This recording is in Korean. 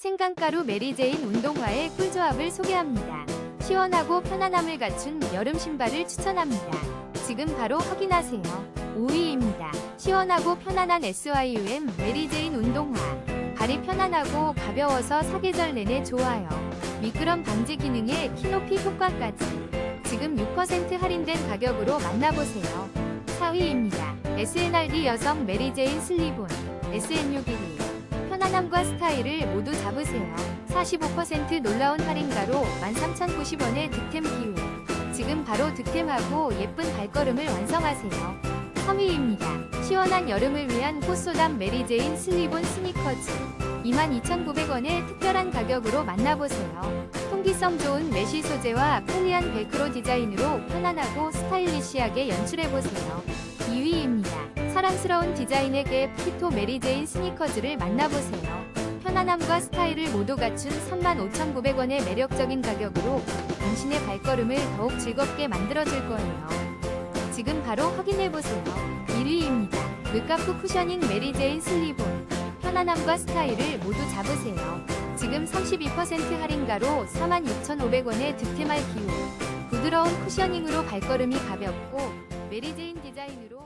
생강가루 메리제인 운동화의 꿀조합을 소개합니다. 시원하고 편안함을 갖춘 여름 신발을 추천합니다. 지금 바로 확인하세요. 5위입니다. 시원하고 편안한 SYUM 메리제인 운동화. 발이 편안하고 가벼워서 사계절 내내 좋아요. 미끄럼 방지 기능에 키높이 효과까지. 지금 6% 할인된 가격으로 만나보세요. 4위입니다. SNRD 여성 메리제인 슬리본 SN612 편 안함과 스타일을 모두 잡으세요. 45% 놀라운 할인가로 13,090원의 득템 기후. 지금 바로 득템하고 예쁜 발걸음을 완성하세요. 3위입니다. 시원한 여름을 위한 호소담 메리제인 슬리본 스니커즈. 22,900원의 특별한 가격으로 만나보세요. 통기성 좋은 메쉬 소재와 편리한 벨크로 디자인으로 편안하고 스타일리시하게 연출해보세요. 2위입니다. 사랑스러운 디자인의 갭 피토 메리제인 스니커즈를 만나보세요. 편안함과 스타일을 모두 갖춘 35,900원의 매력적인 가격으로 당신의 발걸음을 더욱 즐겁게 만들어줄 거예요. 지금 바로 확인해보세요. 1위입니다. 르카프 쿠셔닝 메리제인 슬리본. 편안함과 스타일을 모두 잡으세요. 지금 32% 할인가로 46,500원에 득템할 기후. 부드러운 쿠셔닝으로 발걸음이 가볍고 메리제인 디자인으로